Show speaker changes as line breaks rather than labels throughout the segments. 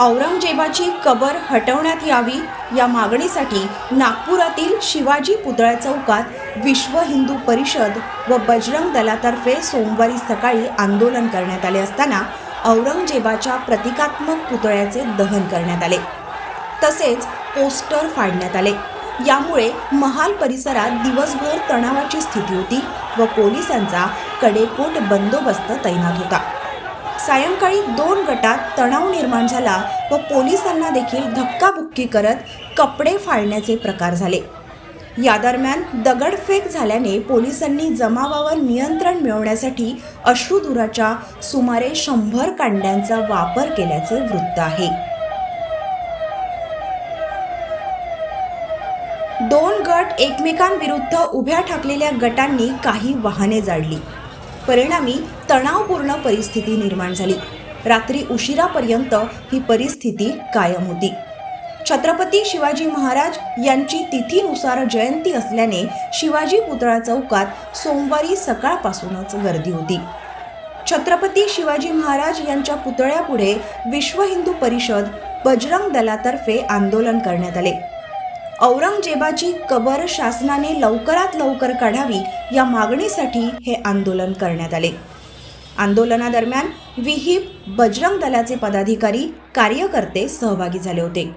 औरंगजेबाची कबर हटवण्यात यावी या मागणीसाठी नागपुरातील शिवाजी पुतळा चौकात विश्व हिंदू परिषद व बजरंग दलातर्फे सोमवारी सकाळी आंदोलन करण्यात आले असताना औरंगजेबाच्या प्रतिकात्मक पुतळ्याचे दहन करण्यात आले. तसेच पोस्टर फाडण्यात आले. यामुळे महाल परिसरात दिवसभर तणावाची स्थिती होती व पोलिसांचा कडेकोट बंदोबस्त तैनात होता. सायंकाळी दोन गटात तणाव निर्माण झाला व पोलिसांना देखील धक्काबुक्की करत कपडे फाळण्याचे प्रकार झाले. या दरम्यान दगडफेक झाल्याने पोलिसांनी जमावावर नियंत्रण मिळवण्यासाठी अश्रुधुराच्या सुमारे शंभर कांड्यांचा वापर केल्याचे वृत्त आहे. दोन गट एकमेकांविरुद्ध उभ्या ठाकलेल्या गटांनी काही वाहने जाळली. परिणामी तणावपूर्ण परिस्थिती निर्माण झाली. रात्री उशिरापर्यंत ही परिस्थिती कायम होती. छत्रपती शिवाजी महाराज यांची तिथीनुसार जयंती असल्याने शिवाजी पुतळा चौकात सोमवारी सकाळपासूनच गर्दी होती. छत्रपती शिवाजी महाराज यांच्या पुतळ्यापुढे विश्व हिंदू परिषद बजरंग दलातर्फे आंदोलन करण्यात आले. औरंगजेबाची कबर शासनाने लवकरात लवकर काढावी या मागणीसाठी हे आंदोलन करण्यात आले. आंदोलनादरम्यान विहीप बजरंग दलाचे पदाधिकारी कार्यकर्ते सहभागी झाले होते.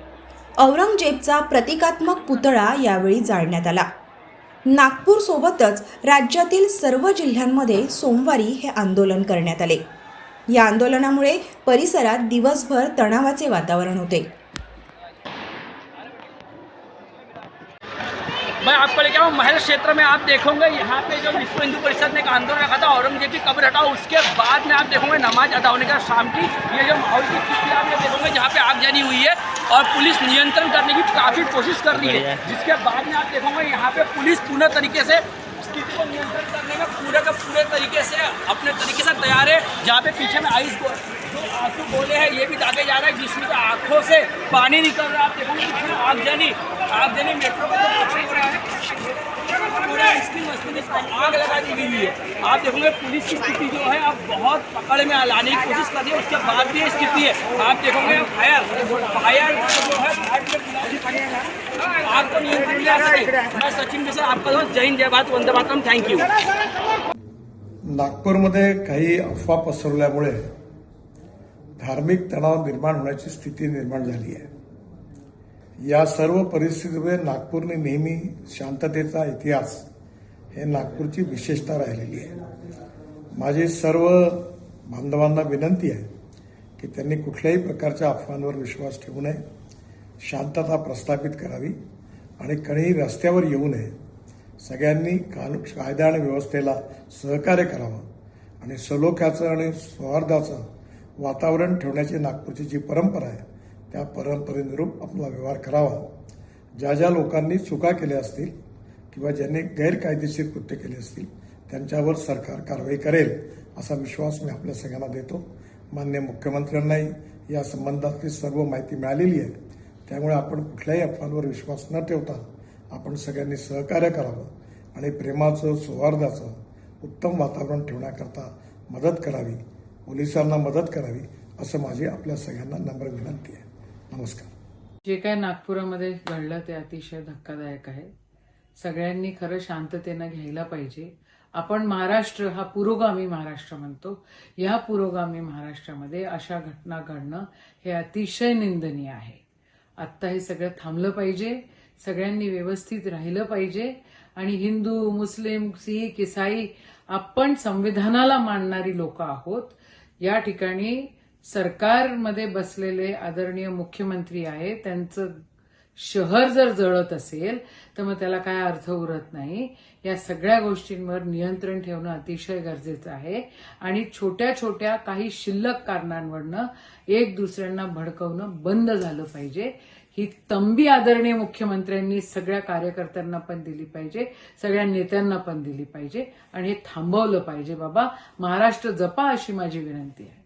औरंगजेबचा प्रतिकात्मक पुतळा यावेळी जाळण्यात आला. नागपूर सोबतच राज्यातील सर्व जिल्ह्यांमध्ये सोमवारी हे आंदोलन करण्यात आले. या आंदोलनामुळे परिसरात दिवसभर तणावाचे वातावरण होते.
मैं आपको लेके आऊँ महल क्षेत्र में आप देखोगे यहाँ पे जो विश्व हिंदू परिषद ने एक आंदोलन रखा था औरंगज़ेब की कब्र हटाओ उसके बाद में आप देखोगे नमाज़ अदा होने का शाम की ये जो माहौल की स्थिति आप ये देखोगे जहाँ पे आगजनी हुई है और पुलिस नियंत्रण करने की काफ़ी कोशिश कर रही है। जिसके बाद में आप देखोगे यहाँ पे पुलिस पूर्ण तरीके से स्थिति को नियंत्रण करने में पूरे का पूरे तरीके से अपने तरीके से तैयार है जहाँ पे पीछे में आइस जो आँसू बोले हैं, ये भी दागे जा रहा है, जिसमें कि आँखों से पानी निकल रहा है। आप देखोगे कितनी आगजनी आगजनी मेट्रो का जो हो रहा है, पूरा इसकी मस्ती में आग लगा दी गई है। आप देखोगे, पुलिस की स्थिति जो है अब बहुत पकड़ में लाने की कोशिश कर रही है। उसके बाद भी स्थिति है। आप देखोगे फायर फायर जो है फायर के खिलाफ आग को नियंत्रण में आ सके। मैं सचिन मिश्रा आपका दोस्त जय हिंद, जय भारत, वंदे मातरम थैंक यू
नागपूरमध्ये काही अफवा पसरवल्यामुळे धार्मिक तणाव निर्माण होण्याची स्थिती निर्माण झाली आहे. या सर्व परिस्थितीमुळे नागपूरने नेहमी शांततेचा इतिहास हे नागपूरची विशेषता राहिलेली आहे. माझी सर्व बांधवांना विनंती आहे की त्यांनी कुठल्याही प्रकारच्या अफवांवर विश्वास ठेवू नये शांतता प्रस्थापित करावी आणि कणीही रस्त्यावर येऊ नये. सगळ्यांनी कानून कायदा आणि व्यवस्थेला सहकार्य करावं आणि सलोख्याचं आणि सौहार्दाचं वातावरण ठेवण्याची नागपूरची जी परंपरा आहे त्या परंपरेनुरूप आपला व्यवहार करावा. ज्या ज्या लोकांनी चुका केल्या असतील किंवा ज्यांनी गैरकायदेशीर कृत्य केले असतील त्यांच्यावर सरकार कारवाई करेल असा विश्वास मी आपल्या सगळ्यांना देतो. मान्य मुख्यमंत्र्यांनाही या संबंधातली सर्व माहिती मिळालेली आहे. त्यामुळे आपण कुठल्याही अफवांवर विश्वास न ठेवता आपण सगळ्यांनी सहकार्य करावं आणि प्रेमाचं सौहार्दाचं उत्तम वातावरण ठेवण्याकरता मदत करावी पोलिसांना मदत करावी असं माझी आपल्या सगळ्यांना नम्र विनंती आहे. नमस्कार.
जे काय नागपुरामध्ये घडलं ते अतिशय धक्कादायक आहे. सगळ्यांनी खरं शांततेनं घ्यायला पाहिजे. आपण महाराष्ट्र हा पुरोगामी महाराष्ट्र म्हणतो. या पुरोगामी महाराष्ट्रामध्ये अशा घटना घडणं हे अतिशय निंदनीय आहे. आत्ता हे सगळं थांबलं पाहिजे सगळ्यांनी व्यवस्थित राहिलं पाहिजे आणि हिंदू मुस्लिम सिख इसाई आपण संविधानाला मानणारी लोक आहोत. या ठिकाणी सरकारमध्ये बसलेले आदरणीय मुख्यमंत्री आहे त्यांचं शहर जर जळत असेल तर मग त्याला काय अर्थ उरत नाही. या सगळ्या गोष्टींवर नियंत्रण ठेवणं अतिशय गरजेचं आहे. आणि छोट्या छोट्या काही शिल्लक कारणांवरनं एक दुसऱ्यांना भडकवणं बंद झालं पाहिजे. ही तंबी आदरणीय मुख्यमंत्र्यांनी सगळ्या कार्यकर्त्यांना पण दिली पाहिजे सगळ्या नेत्यांना पण दिली पाहिजे. आणि हे थांबवलं पाहिजे बाबा. महाराष्ट्र जपा अशी माझी विनंती आहे.